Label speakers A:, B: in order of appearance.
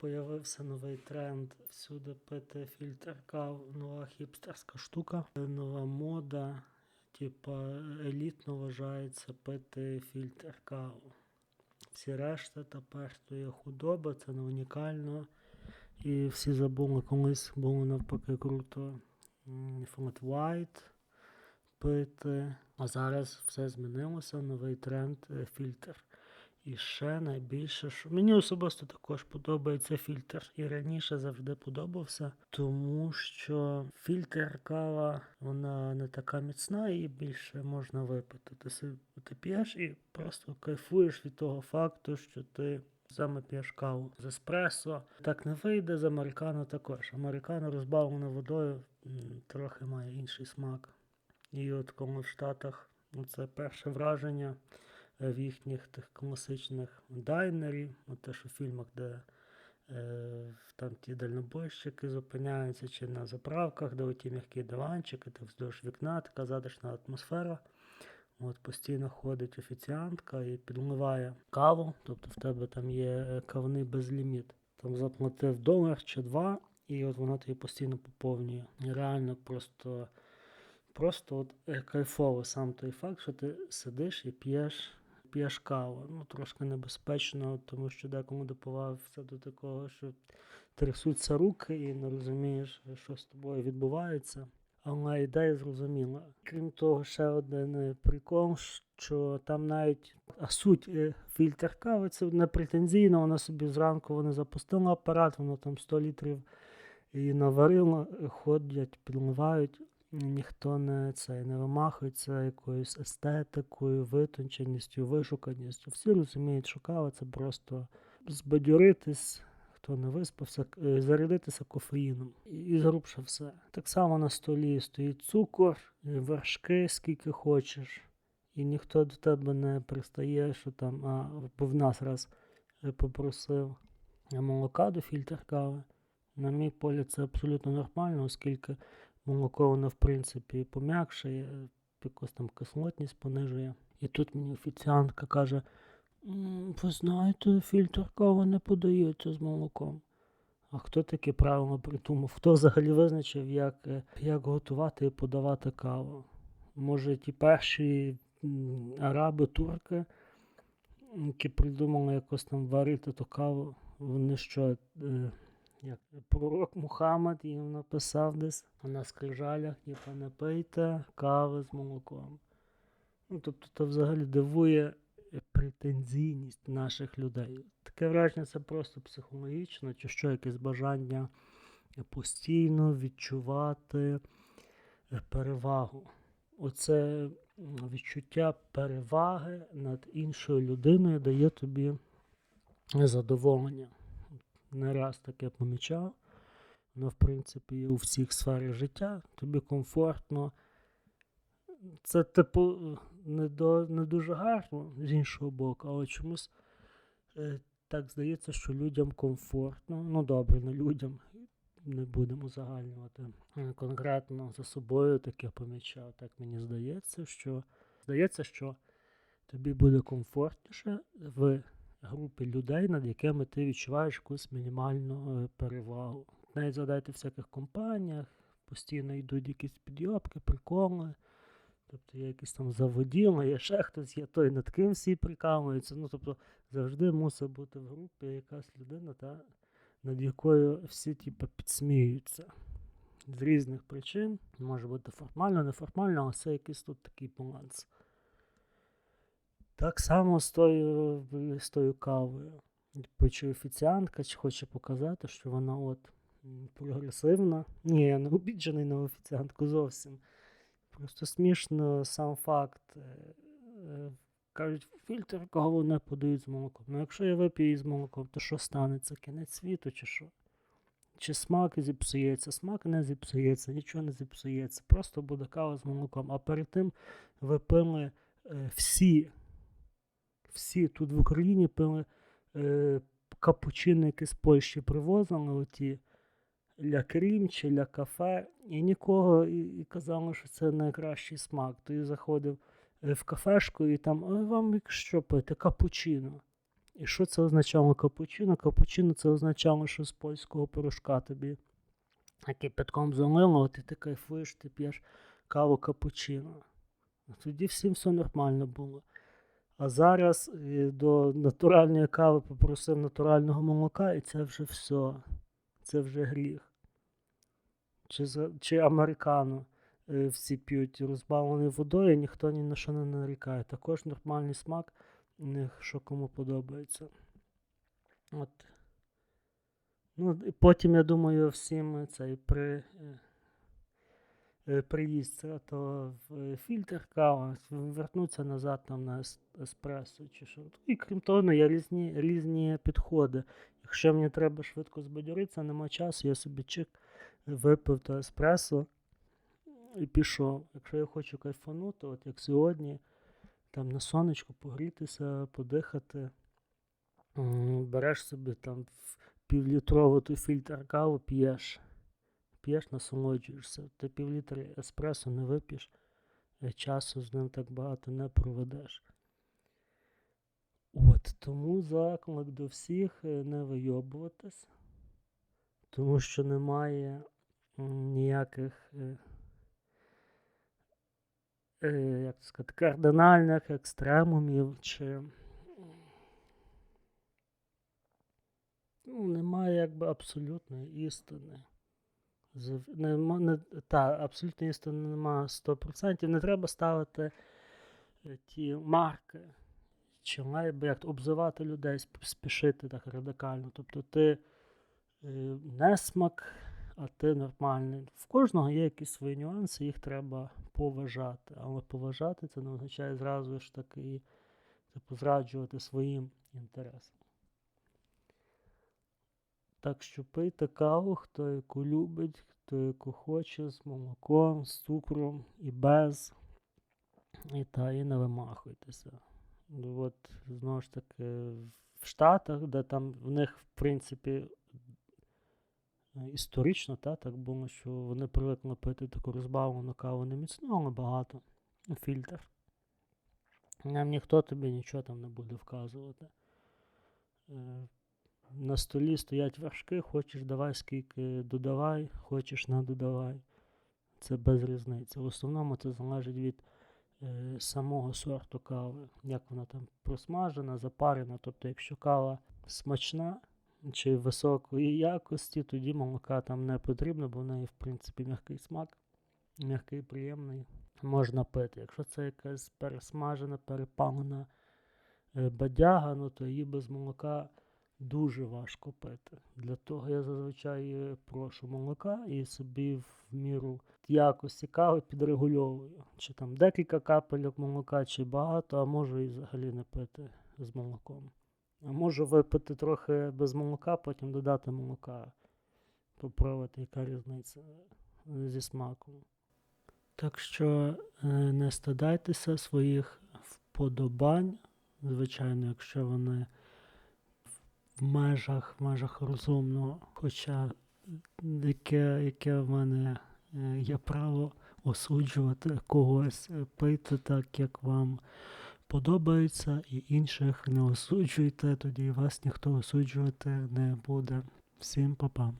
A: Появився новий тренд всюди пити фільтр кав, нова хіпстерська штука, нова мода. Типа елітно вважається пити фільтр каву. Всі решта тепер то є худоба, це не унікально. І всі забули, колись було навпаки круто. Flat White пити. А зараз все змінилося, новий тренд е, фільтр. І ще найбільше, що мені особисто також подобається фільтр. І раніше завжди подобався, тому що фільтр кава, вона не така міцна і більше можна випити. Ти, ти п'єш і просто кайфуєш від того факту, що ти саме п'єш каву з еспресо. Так не вийде, з американо також. Американо розбавлене водою трохи має інший смак. І от коли в Штатах ну, це перше враження в їхніх тих класичних дайнерів, от те, що в фільмах, де е, там ті дальнобойщики зупиняються, чи на заправках, де оті м'які диванчики, ти вздовж вікна, така затишна атмосфера. От постійно ходить офіціантка і підливає каву, тобто в тебе там є е, кавний безліміт. Там заплатив долар чи два, і от вона тобі постійно поповнює. Реально просто, просто от е, кайфово сам той факт, що ти сидиш і п'єш, п'єш каву. Ну, трошки небезпечно, тому що декому допивався до такого, що трясуться руки і не розумієш, що з тобою відбувається. Але ідея зрозуміла. Крім того, ще один е, прикол, що там навіть а суть е, фільтр кави це не претензійно, вона собі зранку вони запустила апарат, воно там 100 літрів її наварило, е, ходять, підливають. Ніхто не це не вимахується якоюсь естетикою, витонченістю, вишуканістю. Всі розуміють, що кава це просто збадьоритись, хто не виспався, е, зарядитися кофеїном. І, зрубше все. Так само на столі стоїть цукор, вершки, скільки хочеш. І ніхто до тебе не пристає, що там, а бо в нас раз е, попросив молока до фільтр кави. На мій погляд, це абсолютно нормально, оскільки молоко воно в принципі пом'якшує, е, якусь там кислотність понижує. І тут мені офіціантка каже: ви знаєте, фільтр кави не подається з молоком. А хто таке правило придумав? Хто взагалі визначив, як, е, як готувати і подавати каву? Може, ті перші араби, турки, які придумали якось там варити ту каву, вони що, е, як пророк Мухаммад їм написав десь на скрижалях, типу, не пийте кави з молоком. Ну, тобто, це взагалі дивує претензійність наших людей. Таке враження це просто психологічно, чи що якесь бажання постійно відчувати перевагу. Оце відчуття переваги над іншою людиною дає тобі задоволення. Не раз таке помічав. Воно, в принципі, у всіх сферах життя. Тобі комфортно. Це, типу, не, до, не дуже гарно з іншого боку, але чомусь е, так здається, що людям комфортно. Ну, добре, не людям. Не будемо загальнювати. Е, Конкретно за собою таке помічав. Так мені здається, що здається, що тобі буде комфортніше в групі людей, над якими ти відчуваєш якусь мінімальну е, перевагу. Навіть згадайте в всяких компаніях, постійно йдуть якісь підйобки, приколи. Тобто є якісь там заводіли, є ще хтось, є той, над ким всі прикалуються. Ну, тобто завжди мусить бути в групі якась людина, та, над якою всі типу, підсміються. З різних причин. Може бути формально, неформально, але це якийсь тут такий баланс. Так само з тою, з тою кавою. Чи офіціантка, чи хоче показати, що вона от прогресивна. Ні, я не обіджений на офіціантку зовсім. Просто смішно сам факт. е, е, Кажуть, фільтр каву не подають з молоком. Ну якщо я вип'ю з молоком, то що станеться? Кінець світу чи що? Чи смак зіпсується? Смак не зіпсується, нічого не зіпсується. Просто буде кава з молоком. А перед тим ви пили е, всі, всі тут в Україні пили е, капучино, яке з Польщі привозили, оті ля крім чи ля кафе, і нікого і, і казали, що це найкращий смак. Ти заходив е, в кафешку і там, а вам що пити? Капучино. І що це означало капучино? Капучино це означало, що з польського порошка тобі кипятком залило, і ти кайфуєш, ти п'єш каву капучино. Тоді всім все нормально було. А зараз е, до натуральної кави попросив натурального молока, і це вже все. Це вже гріх. Чи, чи американо е, всі п'ють розбавлений водою, ніхто ні на що не нарікає. Також нормальний смак, що кому подобається. От. Ну, і потім, я думаю, всім цей при. Е, е, то е, фільтр кава, вернуться назад там на ес- еспресо чи що. І крім того, ну, є різні, різні підходи. Якщо мені треба швидко збадьоритися, нема часу, я собі чик випив то еспресо і пішов. Якщо я хочу кайфанути, от як сьогодні, там на сонечку погрітися, подихати, береш собі там півлітрову ту фільтр каву, п'єш п'єш, насолоджуєшся. Ти півлітри еспресо не вип'єш, е, часу з ним так багато не проведеш. От, тому заклик до всіх е, не вийобуватись, тому що немає ніяких е, як це сказати, кардинальних екстремумів чи ну, немає якби абсолютної істини. Нема, не, та, абсолютно істини нема 100%. Не треба ставити е, ті марки, чи має би як обзивати людей, спішити так радикально. Тобто ти е, не смак, а ти нормальний. В кожного є якісь свої нюанси, їх треба поважати. Але поважати це не означає зразу ж таки типу, зраджувати своїм інтересам. Так що пийте каву, хто яку любить, хто яку хоче, з молоком, з цукром і без. І та, і не вимахуйтеся. Ну, От, знову ж таки, в Штатах, де там в них, в принципі, е, історично та, так було, що вони привикли пити таку розбавлену каву не міцну, але багато. Фільтр. Нам ніхто тобі нічого там не буде вказувати. На столі стоять вершки, хочеш давай скільки додавай, хочеш не додавай. Це без різниці. В основному це залежить від е, самого сорту кави, як вона там просмажена, запарена. Тобто, якщо кава смачна чи високої якості, тоді молока там не потрібно, бо в неї, в принципі, м'який смак, м'який, приємний. Можна пити. Якщо це якась пересмажена, перепалена е, бадяга, ну то її без молока дуже важко пити. Для того я зазвичай е, прошу молока і собі в міру якості кави підрегульовую. Чи там декілька капельок молока, чи багато, а можу і взагалі не пити з молоком. А можу випити трохи без молока, потім додати молока, попробувати, яка різниця е, зі смаком. Так що е, не стидайтеся своїх вподобань, звичайно, якщо вони межах, межах розумного, хоча яке, яке в мене е, є право осуджувати когось, е, пийте так, як вам подобається, і інших не осуджуйте, тоді вас ніхто осуджувати не буде. Всім па-па.